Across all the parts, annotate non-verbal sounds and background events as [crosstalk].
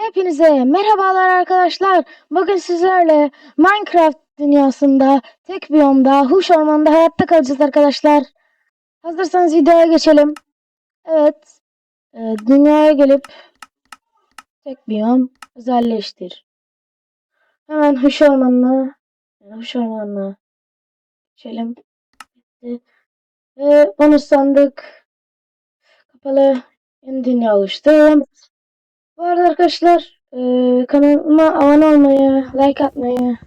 Hepinize merhabalar arkadaşlar. Bugün sizlerle Minecraft dünyasında, tek biyomda, huş ormanında hayatta kalacağız arkadaşlar. Hazırsanız videoya geçelim. Evet. e, dünyaya gelip tek biyom özelleştir. Hemen huş ormanına, huş ormanına geçelim. Ve bonus sandık kapalı yeni dünya oluştu. Bu arada arkadaşlar e, kanalıma abone olmayı, like atmayı,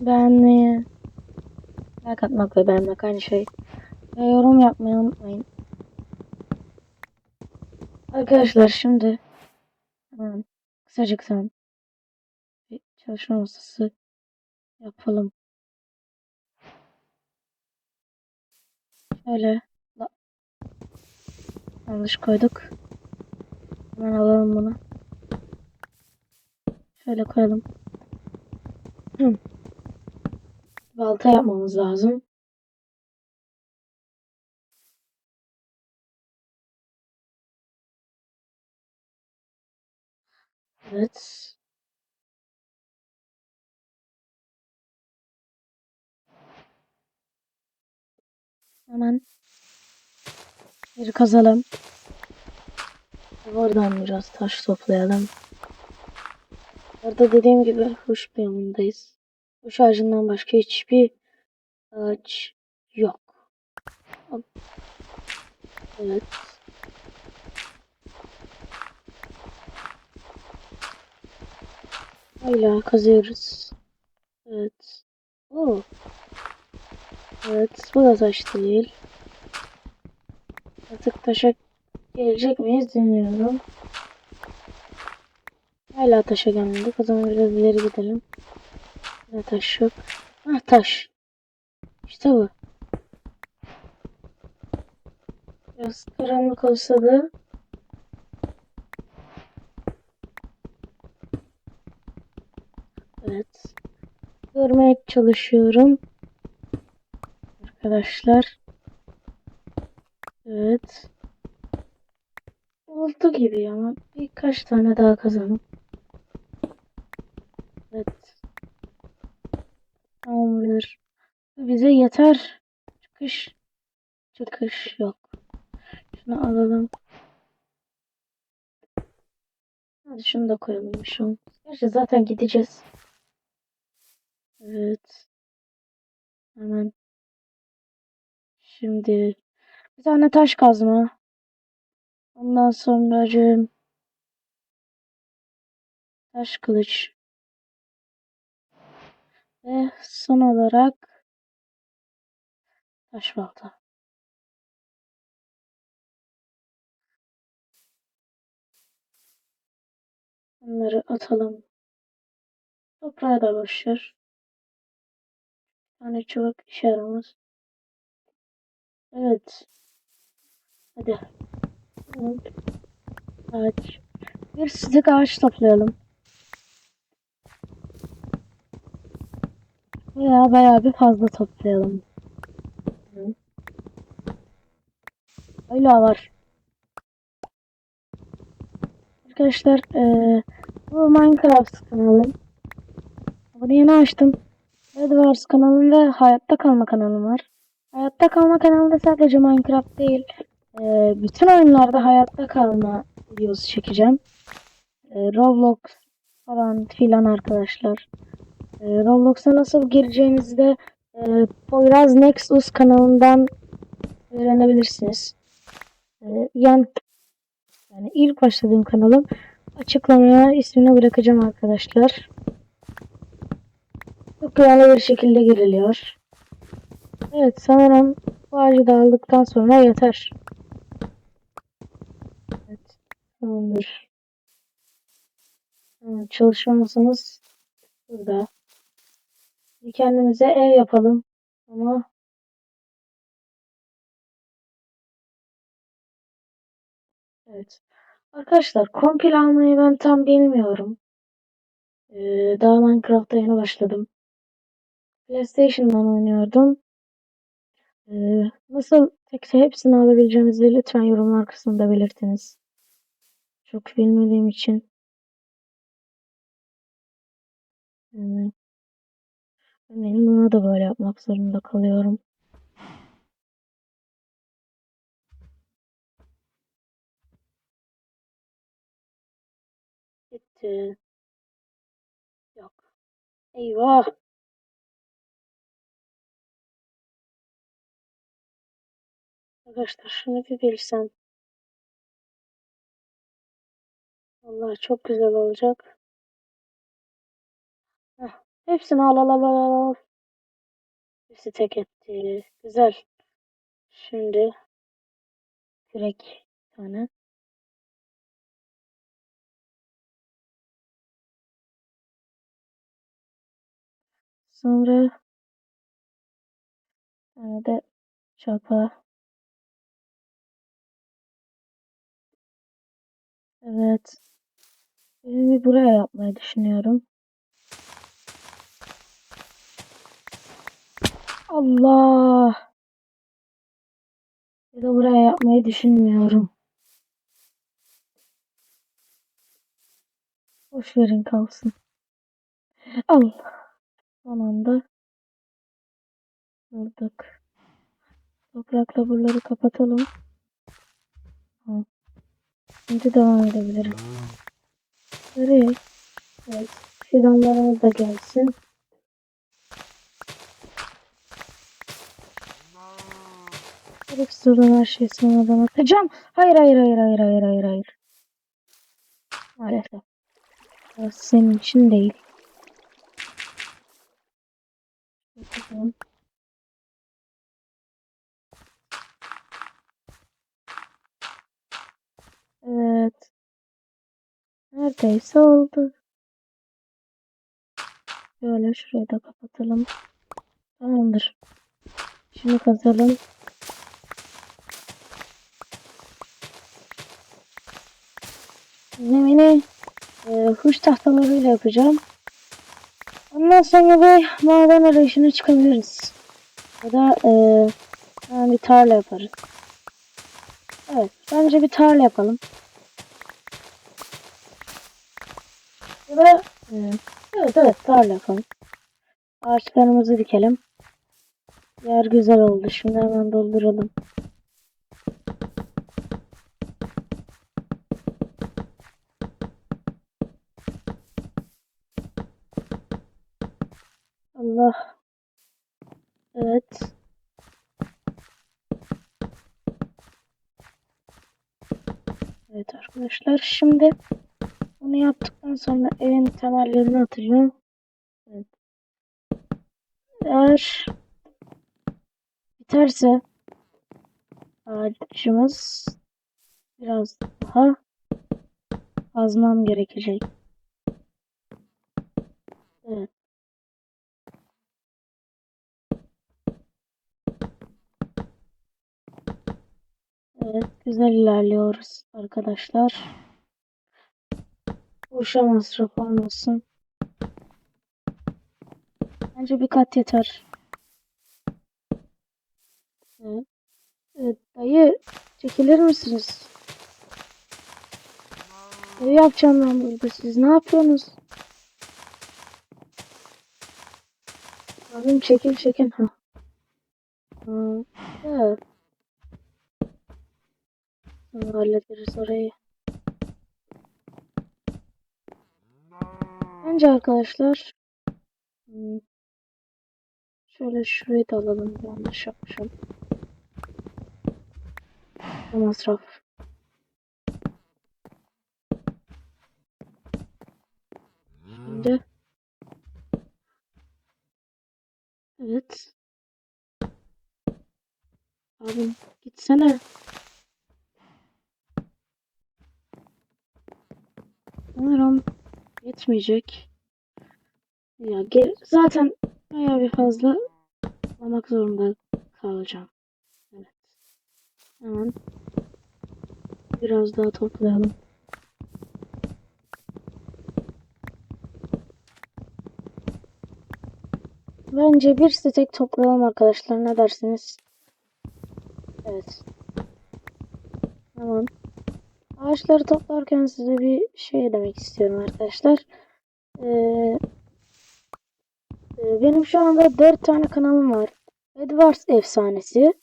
beğenmeyi, like atmak ve beğenmek aynı şey. Ve yorum yapmayı unutmayın. Arkadaşlar şimdi hemen kısacıktan bir çalışma masası yapalım. Şöyle yanlış koyduk. Hemen alalım bunu. Şöyle koyalım. Hı. Balta yapmamız lazım. Evet. Hemen bir kazalım. Oradan biraz taş toplayalım. Orada dediğim gibi huş biyomundayız. Huş ağacından başka hiçbir ağaç yok. Evet. Hala kazıyoruz. Evet. Oo. Evet. Bu da taş değil. Artık taşa gelecek miyiz bilmiyorum. Hala taşa gelmedik. O zaman biraz ileri gidelim. Ne taş yok. Ah taş. İşte bu. Biraz karanlık olsa da Evet. Görmeye çalışıyorum. Arkadaşlar. Evet. Oldu gibi ama birkaç tane daha kazanım. Evet. Tamamdır. Bize yeter. Çıkış. Çıkış yok. Şunu alalım. Hadi şunu da koyalım şu. Gerçi zaten gideceğiz. Evet. Hemen. Şimdi bir tane taş kazma. Ondan sonra taş kılıç. Ve son olarak taş balta. Bunları atalım. Toprağa da boşver. Bir tane çubuk işe. Evet. Hadi. Ağaç. Bir sıcak ağaç toplayalım. Veya bayağı bir fazla toplayalım. Öyle var. Arkadaşlar eee, bu Minecraft kanalım. Bunu yeni açtım. Bedwars kanalım ve Hayatta Kalma kanalım var. Hayatta Kalma kanalında sadece Minecraft değil. Eee, bütün oyunlarda hayatta kalma videosu çekeceğim. Eee, Roblox falan filan arkadaşlar. Eee, Roblox'a nasıl gireceğinizi de eee, Poyraz Nexus kanalından öğrenebilirsiniz. Eee, yan yani ilk başladığım kanalım açıklamaya ismini bırakacağım arkadaşlar. Çok güvenli bir şekilde giriliyor. Evet sanırım bu ağacı da aldıktan sonra yeter. Tamamdır. Evet, çalışma burada. Bir kendimize ev yapalım. Ama evet. Arkadaşlar kompil almayı ben tam bilmiyorum. Ee, daha Minecraft'a yeni başladım. PlayStation'dan oynuyordum. Ee, nasıl tek hepsini alabileceğinizi lütfen yorumlar kısmında belirtiniz. Çok bilmediğim için. Evet. Örneğin bunu da böyle yapmak zorunda kalıyorum. Gitti. Yok. Eyvah. Arkadaşlar şunu bir bilsem. Vallahi çok güzel olacak. Heh, hepsini al al al al al. Hepsi tek etti. Güzel. Şimdi kürek tane. Sonra tane de çapa. Evet. Evimi buraya yapmayı düşünüyorum. Allah. Ya da buraya yapmayı düşünmüyorum. Boş verin kalsın. Al. Son anda vurduk. Toprakla buraları kapatalım. Şimdi devam edebilirim. Nereye? Evet. Fidanlarımız da gelsin. Sorun her şeyi sonradan atacağım. Hayır hayır hayır hayır hayır hayır hayır. Maalesef. Burası senin için değil. Bakalım. Evet. Neredeyse oldu. Şöyle şurayı da kapatalım. Tamamdır. Şimdi kazalım. Zemini e, huş tahtalarıyla yapacağım. Ondan sonra bir maden arayışına çıkabiliriz. Ya da e, yani bir tarla yaparız. Evet, bence bir tarla yapalım. Da e, evet evet tarla yapalım. Ağaçlarımızı dikelim. Yer güzel oldu. Şimdi hemen dolduralım. Allah. Evet. Evet arkadaşlar şimdi bunu yaptıktan sonra evin temellerini atacağım. Evet. Eğer biterse ağacımız biraz daha kazmam gerekecek. Evet. Evet, güzel ilerliyoruz arkadaşlar. Boşa masraf olmasın. Bence bir kat yeter. Evet. Evet, dayı çekilir misiniz? Ne yapacağım ben burada? Siz ne yapıyorsunuz? Abim çekil. Ha. Ha. Evet. Sonra hallederiz orayı. Bence arkadaşlar hmm, şöyle şurayı da alalım. Yanlış yapmışım. Bu masraf. Şimdi evet. Abim gitsene. Sanırım yetmeyecek. Ya gel zaten bayağı bir fazla almak zorunda kalacağım. Evet. Hemen biraz daha toplayalım. Bence bir stek toplayalım arkadaşlar. Ne dersiniz? Evet. Tamam. Ağaçları toplarken size bir şey demek istiyorum arkadaşlar. Ee, Ee, benim şu anda 4 tane kanalım var. Edwards Efsanesi.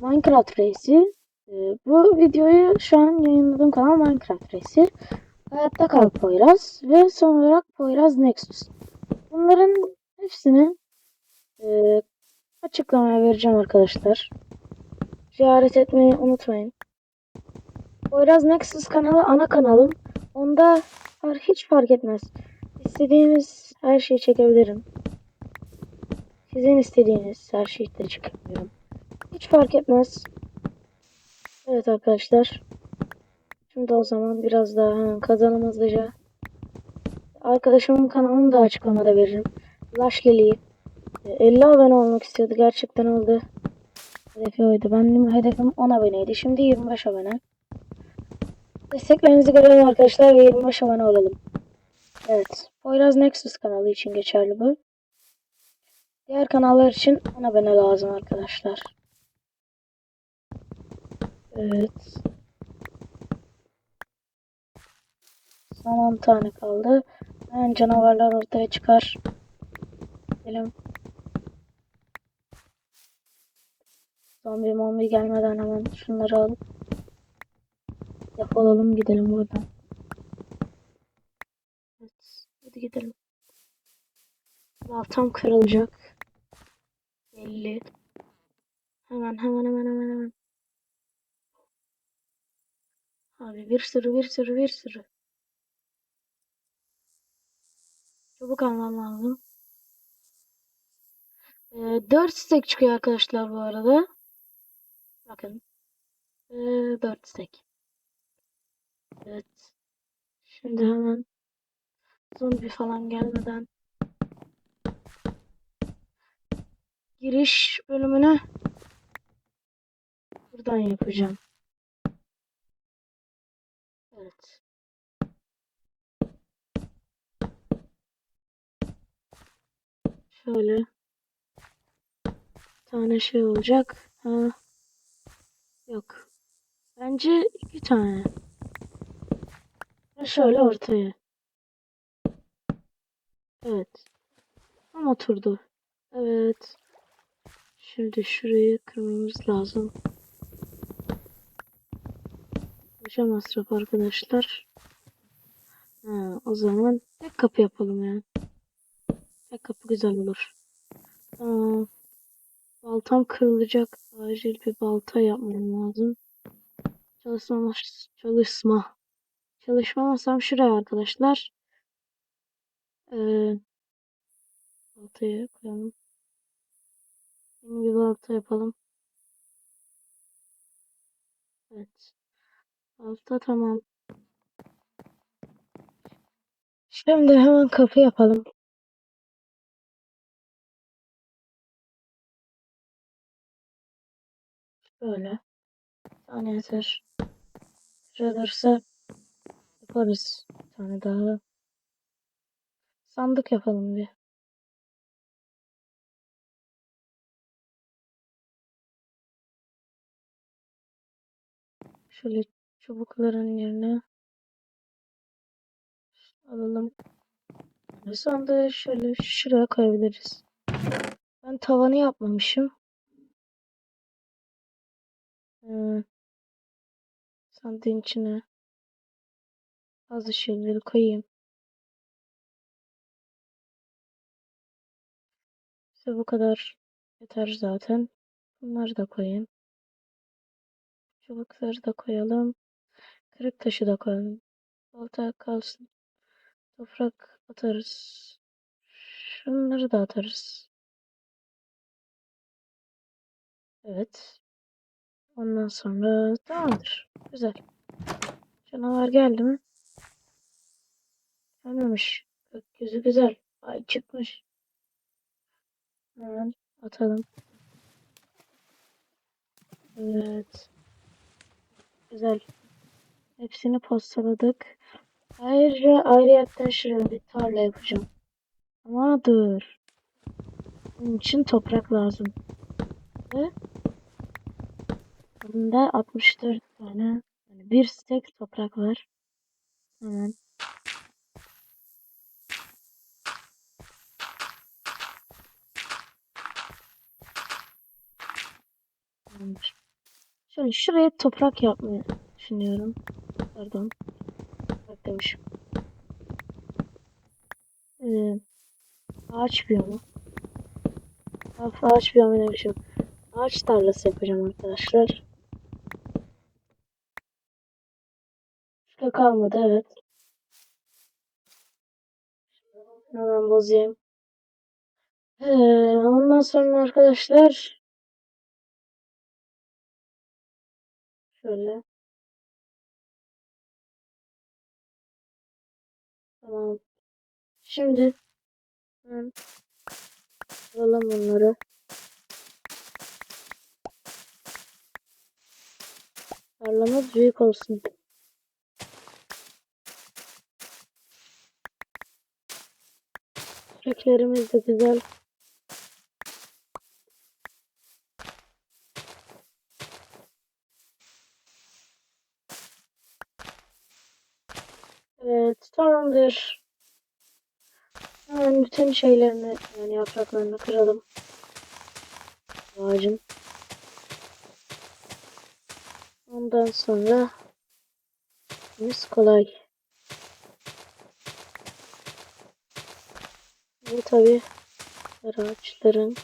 Minecraft Reisi. Ee, bu videoyu şu an yayınladığım kanal Minecraft Reisi. Hayatta Kal Poyraz ve son olarak Poyraz Nexus. Bunların hepsini e, açıklamaya vereceğim arkadaşlar. Ziyaret etmeyi unutmayın. Poyraz Nexus kanalı ana kanalım. Onda hiç fark etmez. İstediğiniz her şeyi çekebilirim. Sizin istediğiniz her şeyi de çekebilirim. Hiç fark etmez. Evet arkadaşlar. Şimdi o zaman biraz daha hemen kazanım hızlıca. Arkadaşımın kanalını da açıklamada veririm. Laş geliyor. 50 abone olmak istiyordu. Gerçekten oldu. Hedefi oydu. Benim hedefim 10 aboneydi. Şimdi 25 abone. Desteklerinizi görelim arkadaşlar ve 25 abone olalım. Evet. Poyraz Nexus kanalı için geçerli bu. Diğer kanallar için 10 abone lazım arkadaşlar. Evet. Son 10 tane kaldı. Hemen canavarlar ortaya çıkar. Gidelim. Zombi mombi gelmeden hemen şunları alıp defolalım gidelim buradan. Evet. Hadi gidelim. Baltam kırılacak. Belli. Hemen hemen hemen hemen hemen. Abi bir sürü bir sürü bir sürü. Çabuk almam lazım. Ee, 4 stack çıkıyor arkadaşlar bu arada. Bakın. Ee, 4 stack. Evet. Şimdi hemen zombi falan gelmeden giriş bölümünü buradan yapacağım. Evet. Şöyle bir tane şey olacak. Ha. Yok. Bence iki tane. Şöyle ortaya. Evet. Tam oturdu. Evet. Şimdi şurayı kırmamız lazım. Boşa masraf arkadaşlar. Ha, o zaman tek kapı yapalım yani. Tek kapı güzel olur. Aa, baltam kırılacak. Acil bir balta yapmam lazım. Çalışma, çalışma. Çalışma masam şuraya arkadaşlar. Ee, baltayı koyalım. Yeni bir balta yapalım. Evet. Balta tamam. Şimdi hemen kapı yapalım. Böyle. tane yeter. Şurada yaparız. Bir tane daha. Sandık yapalım bir. Şöyle çubukların yerine alalım. Sandığı şöyle şuraya koyabiliriz. Ben tavanı yapmamışım. Ee, sandığın içine bazı şeyleri koyayım. İşte bu kadar yeter zaten. Bunları da koyayım. Çubukları da koyalım. Kırık taşı da koyalım. Balta kalsın. Toprak atarız. Şunları da atarız. Evet. Ondan sonra tamamdır. Güzel. Canavar geldi mi? Gelmemiş. Gökyüzü güzel. Ay çıkmış. Hemen atalım. Evet. Güzel. Hepsini postaladık. Ayrıca ayrıyetten şuraya bir tarla yapacağım. Ama dur. Bunun için toprak lazım. Ve bunda 64 tane yani bir stek toprak var. Hemen Ben şuraya toprak yapmayı düşünüyorum. Pardon. Toprak demişim. Ee, ağaç biyomu. Af, ağaç biyomu demişim. Ağaç tarlası yapacağım arkadaşlar. Başka kalmadı evet. Hemen bozayım. Ee, ondan sonra arkadaşlar şöyle tamam. Şimdi hemen alalım bunları. Tarlamız büyük olsun. Çiçeklerimiz de güzel. Evet, tamamdır. Hemen bütün şeylerini, yani yapraklarını kıralım. Ağacın. Ondan sonra işimiz kolay. Bu tabi ağaçların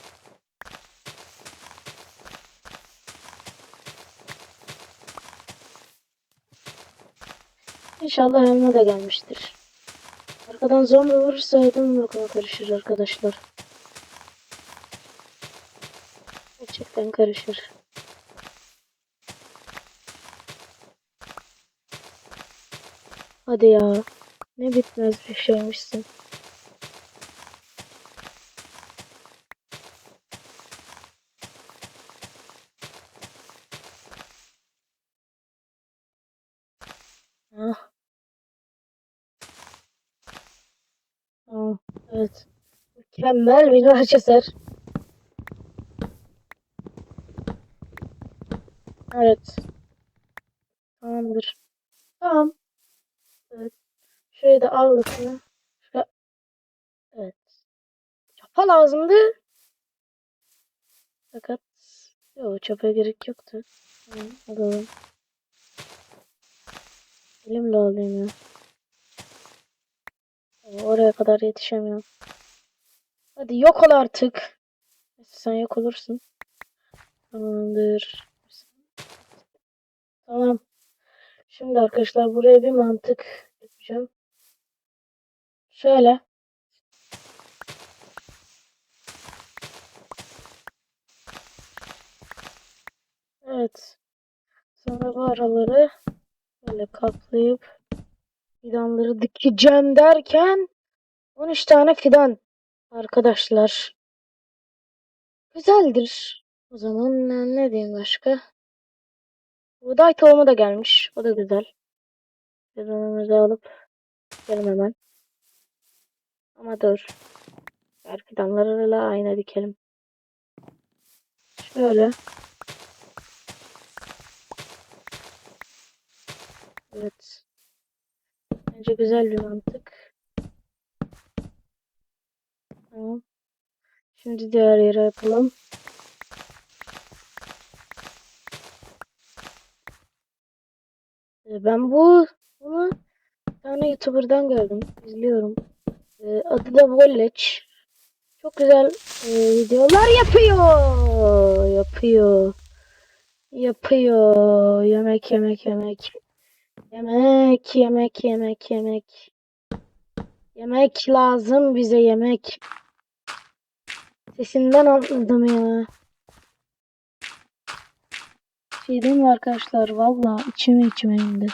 İnşallah elma da gelmiştir. Arkadan zombi vurursa ödüm bakıma karışır arkadaşlar. Gerçekten karışır. Hadi ya. Ne bitmez bir şeymişsin. Ah. Aa, evet. Mükemmel bir ağaç eser. Evet. Tamamdır. Tamam. Evet. Şurayı da al bakayım. Şuraya... Evet. Çapa lazımdı. Fakat yok çapaya gerek yoktu. Tamam alalım. Elimle alayım ya. Oraya kadar yetişemiyorum. Hadi yok ol artık. Sen yok olursun. Tamamdır. Tamam. Şimdi arkadaşlar buraya bir mantık yapacağım. Şöyle. Evet. Sonra bu araları böyle kaplayıp fidanları dikeceğim derken 13 tane fidan arkadaşlar. Güzeldir. O zaman ne, diyeyim başka? Buğday tohumu da gelmiş. O da güzel. Fidanımızı alıp dikelim hemen. Ama dur. Diğer fidanlarla aynı dikelim. Şöyle. Evet. Bence güzel bir mantık. Tamam. Şimdi diğer yere yapalım. Ee, Ben bu bunu bir tane YouTuber'dan gördüm. İzliyorum. Ee, adı da Volley. Çok güzel e, videolar yapıyor. Yapıyor. Yapıyor. Yemek yemek yemek. Yemek yemek yemek yemek. Yemek lazım bize yemek. Sesinden anladım ya. Şey değil mi arkadaşlar? Valla içime içime indi.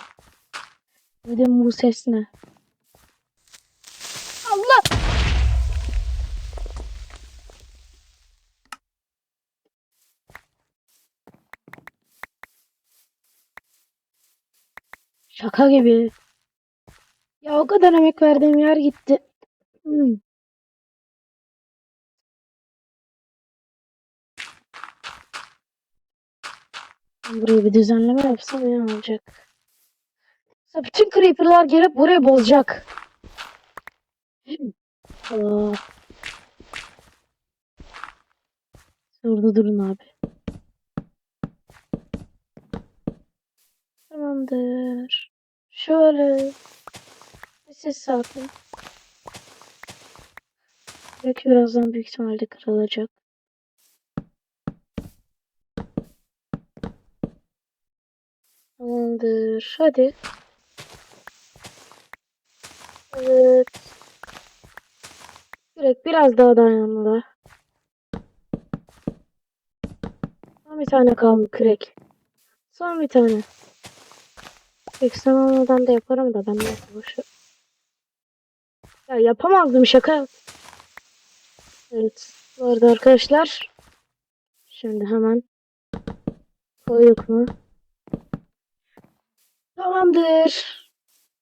Dedim bu ses ne? Allah! Şaka gibi. Ya o kadar emek verdiğim yer gitti. Hmm. Buraya bir düzenleme yapsam iyi olacak. Mesela bütün creeper'lar gelip burayı bozacak. Aa. Orada durun abi. Tamamdır. Şöyle. Bir ses sakin. Belki birazdan büyük ihtimalle kırılacak. Tamamdır. Hadi. Evet. Direkt biraz daha dayanmalı. Son bir tane kaldı kürek. Son bir tane. Kürek sen olmadan da yaparım da ben de boşu. Ya yapamazdım şaka. Evet. Bu arada arkadaşlar. Şimdi hemen koyduk mu? Tamamdır.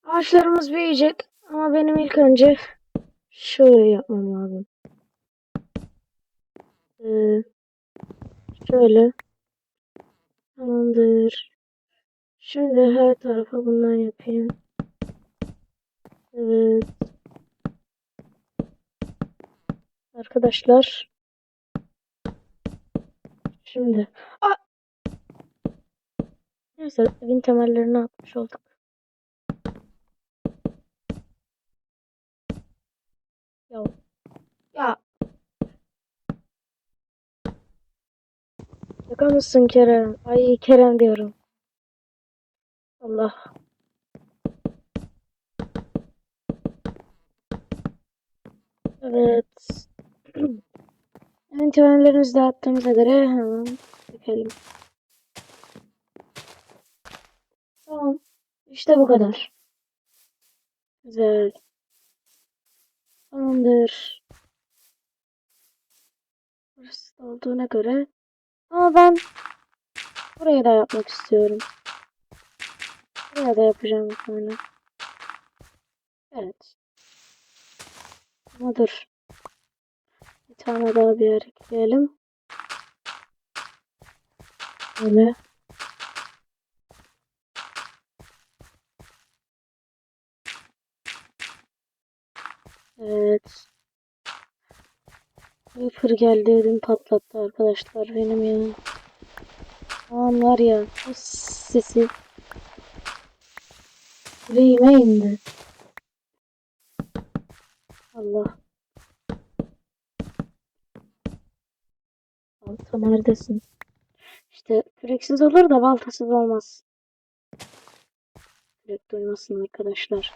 Ağaçlarımız büyüyecek. Ama benim ilk önce şöyle yapmam lazım. Ee, şöyle. Tamamdır. Şimdi her tarafa bundan yapayım. Evet. Arkadaşlar. Şimdi. Aa! Neyse evin temellerini atmış olduk. Ya. Ya. Şaka mısın Kerem? Ay Kerem diyorum. Allah. Evet. [clears throat] Evin temellerimizi dağıttığımıza göre hemen çekelim. Tamam. İşte bu kadar. Güzel. Tamamdır. Burası olduğuna göre. Ama ben burayı da yapmak istiyorum. Buraya da yapacağım tane. Evet. Ama dur. Bir tane daha bir yer ekleyelim. Böyle. Evet. Creeper geldi ödüm patlattı arkadaşlar benim ya. Aman var ya bu sesi yüreğime indi. Allah. Balta neredesin? İşte küreksiz olur da baltasız olmaz. Kürek duymasın arkadaşlar.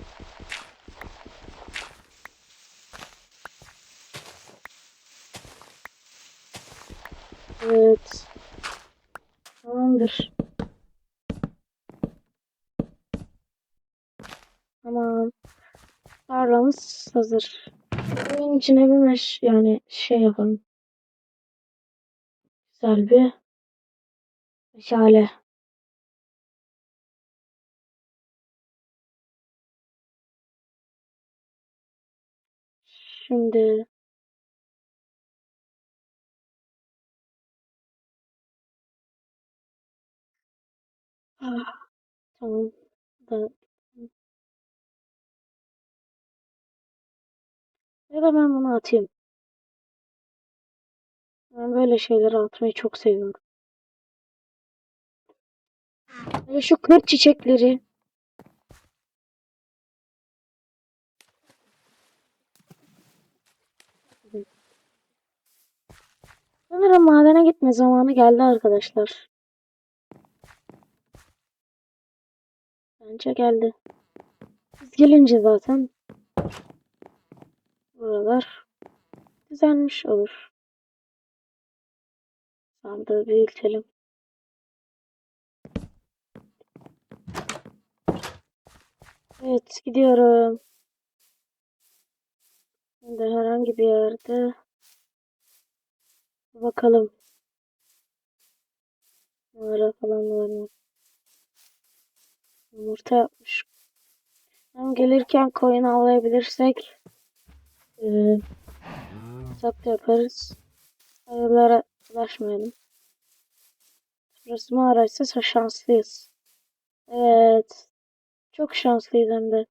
Evet. Tamamdır. Tamam. Tarlamız hazır. İçine bir meş yani şey yapalım. Güzel bir meşale. Şimdi ah, tamam. Da, ya da ben bunu atayım. Ben böyle şeyleri atmayı çok seviyorum. Böyle şu kır çiçekleri. Sanırım madene gitme zamanı geldi arkadaşlar. Bence geldi. Biz gelince zaten buralar düzenmiş olur. Sandığı büyütelim. Evet gidiyorum. Şimdi herhangi bir yerde bakalım. Mağara falan var mı? Yumurta yapmış. Hem gelirken koyun avlayabilirsek e, hesap yaparız. Hayırlara ulaşmayalım. Burası mağaraysa şanslıyız. Evet. Çok şanslıyız hem de.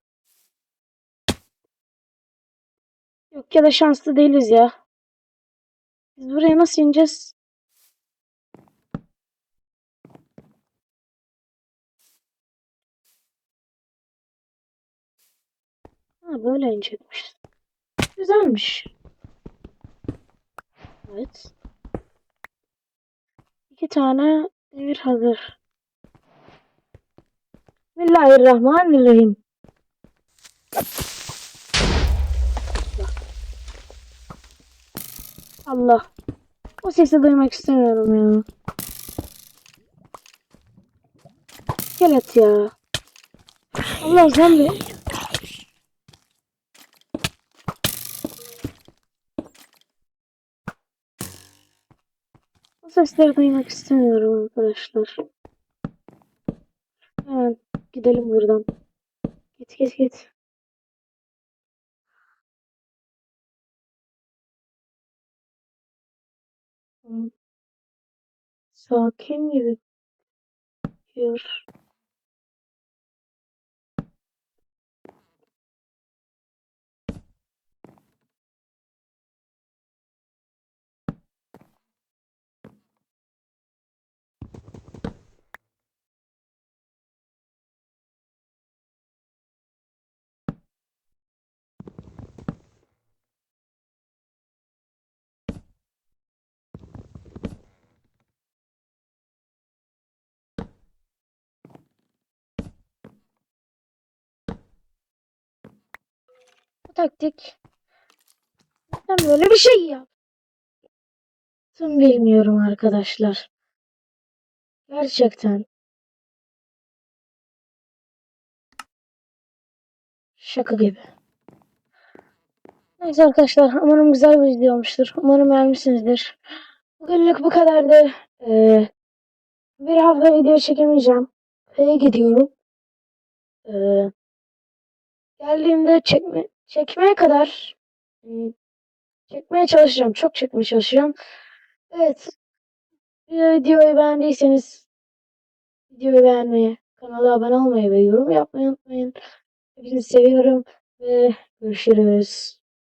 Yok ya da şanslı değiliz ya. Biz buraya nasıl ineceğiz? Ha böyle inecekmişiz. Güzelmiş. Evet. İki tane devir hazır. Bismillahirrahmanirrahim. Allah. O sesi duymak istemiyorum ya. İskelet ya. Allah sen bir... O sesleri duymak istemiyorum arkadaşlar. Hemen gidelim buradan. Git git git. Sakin gibi. Diyor. Taktik. Neden böyle bir şey yaptım bilmiyorum arkadaşlar. Gerçekten. Şaka gibi. Neyse arkadaşlar umarım güzel bir video olmuştur. Umarım beğenmişsinizdir. Bugünlük bu kadardı. Ee, bir hafta video çekemeyeceğim. Köye gidiyorum. Ee, geldiğimde çekme, çekmeye kadar hmm, çekmeye çalışacağım. Çok çekmeye çalışacağım. Evet. Bir videoyu beğendiyseniz videoyu beğenmeyi, kanala abone olmayı ve yorum yapmayı unutmayın. Hepinizi seviyorum ve görüşürüz.